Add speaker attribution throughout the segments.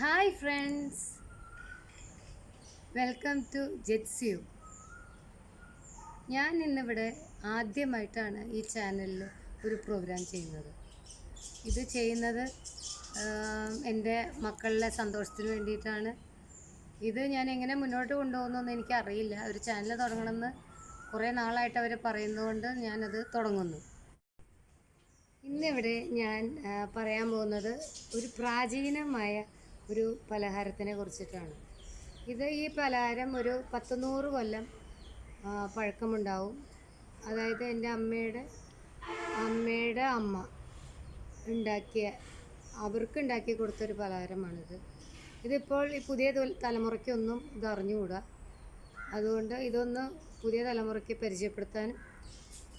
Speaker 1: Hi friends welcome to ജെറ്റ്സ്യൂ ഞാൻ ഇന്നിവിടെ ആദ്യമായിട്ടാണ് ഈ ചാനലിൽ ഒരു പ്രോഗ്രാം ചെയ്യുന്നത്. ഇത് ചെയ്യുന്നത് എന്റെ മക്കളുടെ സന്തോഷത്തിന് വേണ്ടിയിട്ടാണ്. ഇത് ഞാൻ എങ്ങനെ മുന്നോട്ട് കൊണ്ടുപോകുന്നതെന്ന് എനിക്കറിയില്ല. ഒരു ചാനൽ തുടങ്ങണമെന്ന് കുറേ നാളായിട്ട് അവർ പറയുന്നതുകൊണ്ട് ഞാനത് തുടങ്ങുന്നു. ഇന്നിവിടെ ഞാൻ പറയാൻ പോകുന്നത് ഒരു പ്രാചീനമായ ഒരു പലഹാരത്തിനെ കുറിച്ചിട്ടാണ്. ഇത് ഈ പലഹാരം ഒരു പത്ത് നൂറ് കൊല്ലം പഴക്കമുണ്ടാവും. അതായത് എന്റെ അമ്മയുടെ അമ്മയുടെ അമ്മ ഉണ്ടാക്കിയ അവർക്ക് ഉണ്ടാക്കി കൊടുത്തൊരു പലഹാരമാണിത്. ഇതിപ്പോൾ ഈ പുതിയ തലമുറയ്ക്കൊന്നും ഇത് അറിഞ്ഞുകൂടാ അതുകൊണ്ട് ഇതൊന്ന് പുതിയ തലമുറയ്ക്ക് പരിചയപ്പെടുത്താനും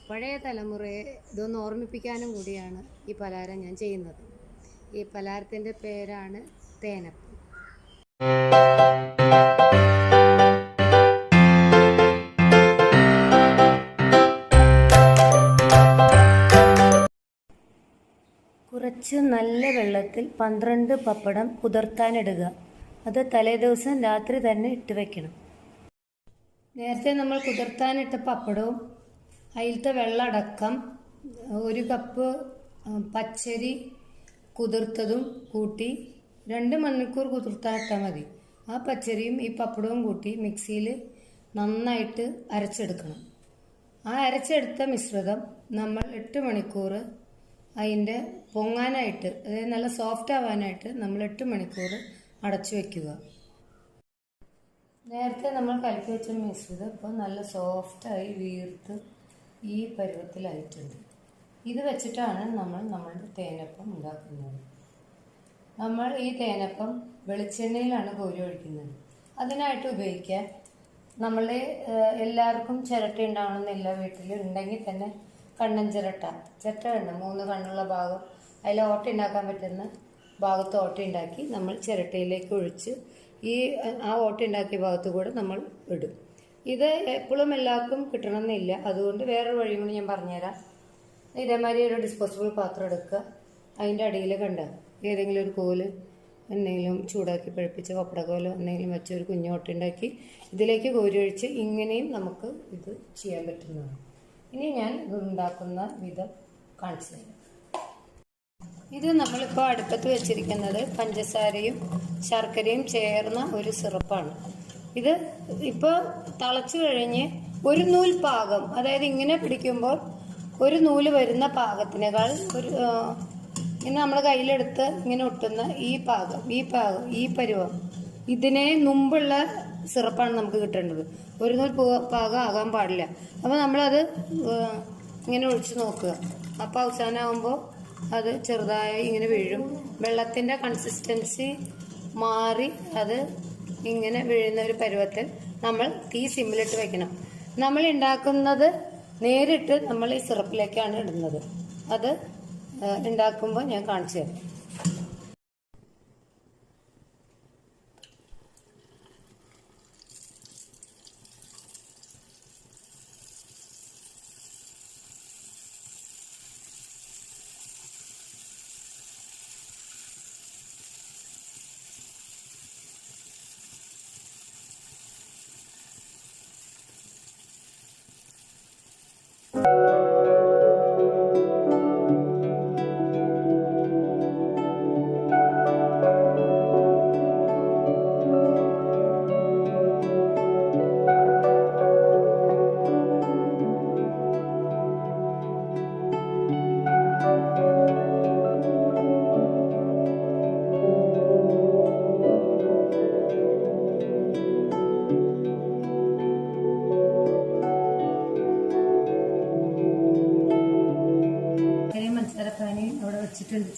Speaker 1: പഴയ തലമുറയെ ഇതൊന്ന് ഓർമ്മിപ്പിക്കാനും കൂടിയാണ് ഈ പലഹാരം ഞാൻ ചെയ്യുന്നത്. ഈ പലഹാരത്തിന്റെ പേരാണ് തേനപ്പം. കുറച്ച് നല്ല വെള്ളത്തിൽ പന്ത്രണ്ട് പപ്പടം കുതിർത്താനിടുക അത് തലേദിവസം രാത്രി തന്നെ ഇട്ട് വെക്കണം. നേരത്തെ നമ്മൾ കുതിർത്താനിട്ട പപ്പടവും അതിലത്തെ വെള്ളമടക്കം ഒരു കപ്പ് പച്ചരി കുതിർത്തതും കൂട്ടി രണ്ട് മണിക്കൂർ കുതിർത്താൽ ഇട്ടാൽ മതി. ആ പച്ചരിയും ഈ പപ്പടവും കൂട്ടി മിക്സിയിൽ നന്നായിട്ട് അരച്ചെടുക്കണം. ആ അരച്ചെടുത്ത മിശ്രിതം നമ്മൾ എട്ട് മണിക്കൂർ അതിന്റെ പൊങ്ങാനായിട്ട് അതായത് നല്ല സോഫ്റ്റ് ആവാനായിട്ട് നമ്മൾ എട്ട് മണിക്കൂർ അടച്ചു വയ്ക്കുക. നേരത്തെ നമ്മൾ കലക്കി വെച്ച മിശ്രിതം ഇപ്പോൾ നല്ല സോഫ്റ്റായി വീർത്ത് ഈ പരുവത്തിലായിട്ടുണ്ട്. ഇത് വെച്ചിട്ടാണ് നമ്മൾ നമ്മളുടെ തേനപ്പം ഉണ്ടാക്കുന്നത്. നമ്മൾ ഈ തേനപ്പം വെളിച്ചെണ്ണയിലാണ് കോരി ഒഴിക്കുന്നത്. അതിനായിട്ട് ഉപയോഗിക്കാൻ നമ്മൾ എല്ലാവർക്കും ചിരട്ട ഉണ്ടാവണമെന്നില്ല വീട്ടിൽ ഉണ്ടെങ്കിൽ തന്നെ കണ്ണൻ ചിരട്ട. ചിരട്ട വേണ്ട മൂന്ന് കണ്ണുള്ള ഭാഗം. അതിൽ ഓട്ട ഉണ്ടാക്കാൻ പറ്റുന്ന ഭാഗത്ത് ഓട്ട ഉണ്ടാക്കി നമ്മൾ ചിരട്ടയിലേക്ക് ഒഴിച്ച് ഈ ആ ഓട്ട ഉണ്ടാക്കിയ ഭാഗത്ത് കൂടെ നമ്മൾ ഇടും. ഇത് എപ്പോഴും എല്ലാവർക്കും കിട്ടണമെന്നില്ല. അതുകൊണ്ട് വേറൊരു വഴിയും കൂടി ഞാൻ പറഞ്ഞുതരാം. ഇതേമാതിരി ഒരു ഡിസ്പോസിബിൾ പാത്രം എടുക്കുക. അതിന്റെ അടിയിൽ കണ്ട? ഏതെങ്കിലും ഒരു കോൽ എന്തെങ്കിലും ചൂടാക്കി പഴുപ്പിച്ച പപ്പടക്കോലോ എന്തെങ്കിലും വെച്ച് ഒരു കുഞ്ഞു ഓട്ട ഉണ്ടാക്കി ഇതിലേക്ക് കോരി ഒഴിച്ച് ഇങ്ങനെയും നമുക്ക് ഇത് ചെയ്യാൻ പറ്റുന്നതാണ്. ഇനി ഞാൻ ഇത് ഉണ്ടാക്കുന്ന വിധം കാണിച്ചു തരാം. ഇത് നമ്മളിപ്പോൾ അടുപ്പത്ത് വെച്ചിരിക്കുന്നത് പഞ്ചസാരയും ശർക്കരയും ചേർന്ന ഒരു സിറപ്പാണ്. ഇത് ഇപ്പോൾ തിളച്ചു കഴിഞ്ഞ് ഒരു നൂൽ പാകം അതായത് ഇങ്ങനെ പിടിക്കുമ്പോൾ ഒരു നൂൽ വരുന്ന പാകത്തിനേക്കാൾ ഒരു ഇങ്ങനെ നമ്മൾ കയ്യിലെടുത്ത് ഇങ്ങനെ ഒട്ടുന്ന ഈ പാകം ഈ പാകം ഈ പരുവം ഇതിനെ മുമ്പുള്ള സിറപ്പാണ് നമുക്ക് കിട്ടേണ്ടത്. ഒരു പാകം ആകാൻ പാടില്ല. അപ്പോൾ നമ്മളത് ഇങ്ങനെ ഒഴിച്ച് നോക്കുക. അപ്പോൾ അവസാനമാകുമ്പോൾ അത് ചെറുതായി ഇങ്ങനെ വീഴും. വെള്ളത്തിന്റെ കൺസിസ്റ്റൻസി മാറി അത് ഇങ്ങനെ വീഴുന്ന ഒരു പരുവത്തിൽ നമ്മൾ തീ സിമ്മിലിട്ട് വെക്കണം. നമ്മൾ ഉണ്ടാക്കുന്നത് നേരിട്ട് നമ്മൾ ഈ സിറപ്പിലേക്കാണ് ഇടുന്നത്. അത് ഉണ്ടാക്കുമ്പോൾ ഞാൻ കാണിച്ചു തരാം.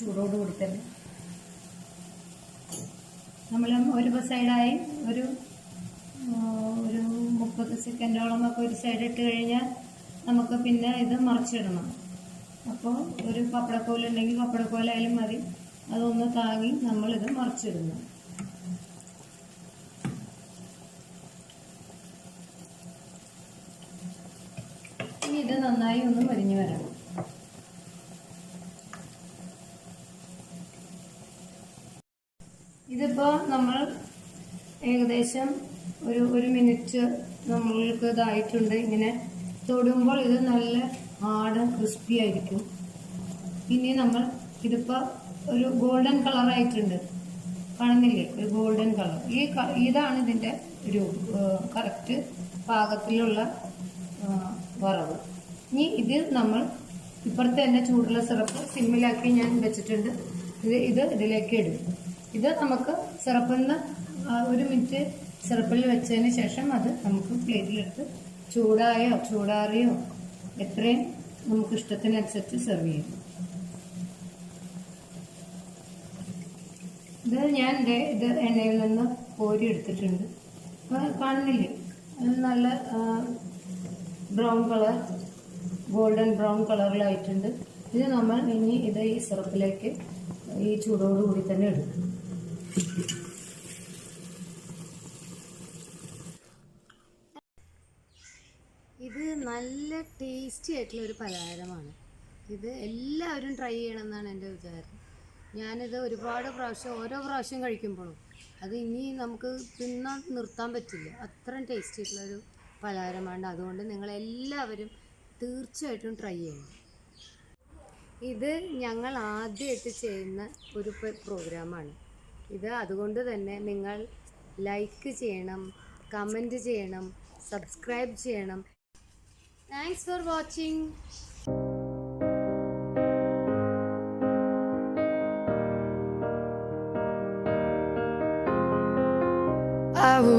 Speaker 1: ചൂടോട് തന്നെ. നമ്മൾ ഒരു സൈഡായി ഒരു ഒരു മുപ്പത് സെക്കൻഡോളം ഒക്കെ ഒരു സൈഡ് ഇട്ട് കഴിഞ്ഞാൽ നമുക്ക് പിന്നെ ഇത് മറിച്ചിടണം അപ്പോൾ ഒരു പപ്പടക്കോലുണ്ടെങ്കിൽ പപ്പടക്കോലായാലും മതി. അതൊന്ന് താങ്ങി നമ്മളിത് മറിച്ചിടുന്നു ഇനി ഇത് നന്നായി ഒന്ന് മരിഞ്ഞു വരണം. ഇതിപ്പോൾ നമ്മൾ ഏകദേശം ഒരു ഒരു മിനിറ്റ് നമ്മൾക്ക് ഇതായിട്ടുണ്ട്. ഇങ്ങനെ തൊടുമ്പോൾ ഇത് നല്ല ഹാർഡ് ക്രിസ്പി ആയിരിക്കും. ഇനി നമ്മൾ ഇതിപ്പോൾ ഒരു ഗോൾഡൻ കളർ ആയിട്ടുണ്ട്. കാണുന്നില്ലേ? ഒരു ഗോൾഡൻ കളർ. ഈ ഇതാണ് ഇതിന്റെ ഒരു കറക്റ്റ് പാകത്തിലുള്ള വറവ്. ഇനി ഇത് നമ്മൾ ഇപ്പുറത്തെ തന്നെ ചൂടുള്ള സിറപ്പ് സിമ്മിലാക്കി ഞാൻ വെച്ചിട്ടുണ്ട്. ഇത് ഇത് ഇതിലേക്ക് ഇടും. ഇത് നമുക്ക് സിറപ്പിൽ ഒരു മിനിറ്റ് സിറപ്പിൽ വെച്ചതിന് ശേഷം അത് നമുക്ക് പ്ലേറ്റിലെടുത്ത് ചൂടായോ ചൂടാറിയോ എത്രയും നമുക്ക് ഇഷ്ടത്തിനനുസരിച്ച് സെർവ് ചെയ്യും. ഇത് ഞാൻ ഇത് എണ്ണയിൽ നിന്ന് കോരി എടുത്തിട്ടുണ്ട്. കാണുന്നില്ലേ? നല്ല ബ്രൗൺ കളർ ഗോൾഡൻ ബ്രൗൺ കളറിലായിട്ടുണ്ട്. ഇത് നമ്മൾ ഇനി ഇത് ഈ സിറപ്പിലേക്ക് ഈ ചൂടോടുകൂടി തന്നെ എടുക്കും. ഇത് നല്ല ടേസ്റ്റി ആയിട്ടുള്ള ഒരു പലഹാരമാണ്. ഇത് എല്ലാവരും ട്രൈ ചെയ്യണം എന്നാണ് എന്റെ വിചാരം. ഞാനിത് ഒരുപാട് പ്രാവശ്യം ഓരോ പ്രാവശ്യം കഴിക്കുമ്പോഴും അത് ഇനി നമുക്ക് തിന്നാൻ നിർത്താൻ പറ്റില്ല. അത്രയും ടേസ്റ്റി ആയിട്ടുള്ള ഒരു പലഹാരമാണ്. അതുകൊണ്ട് നിങ്ങളെല്ലാവരും തീർച്ചയായിട്ടും ട്രൈ ചെയ്യണം. ഇത് ഞങ്ങൾ ആദ്യമായിട്ട് ചെയ്യുന്ന ഒരു പ്രോഗ്രാമാണ് ഇത് അതുകൊണ്ട് തന്നെ നിങ്ങൾ ലൈക്ക് ചെയ്യണം കമന്റ് ചെയ്യണം സബ്സ്ക്രൈബ് ചെയ്യണം. Thanks for watching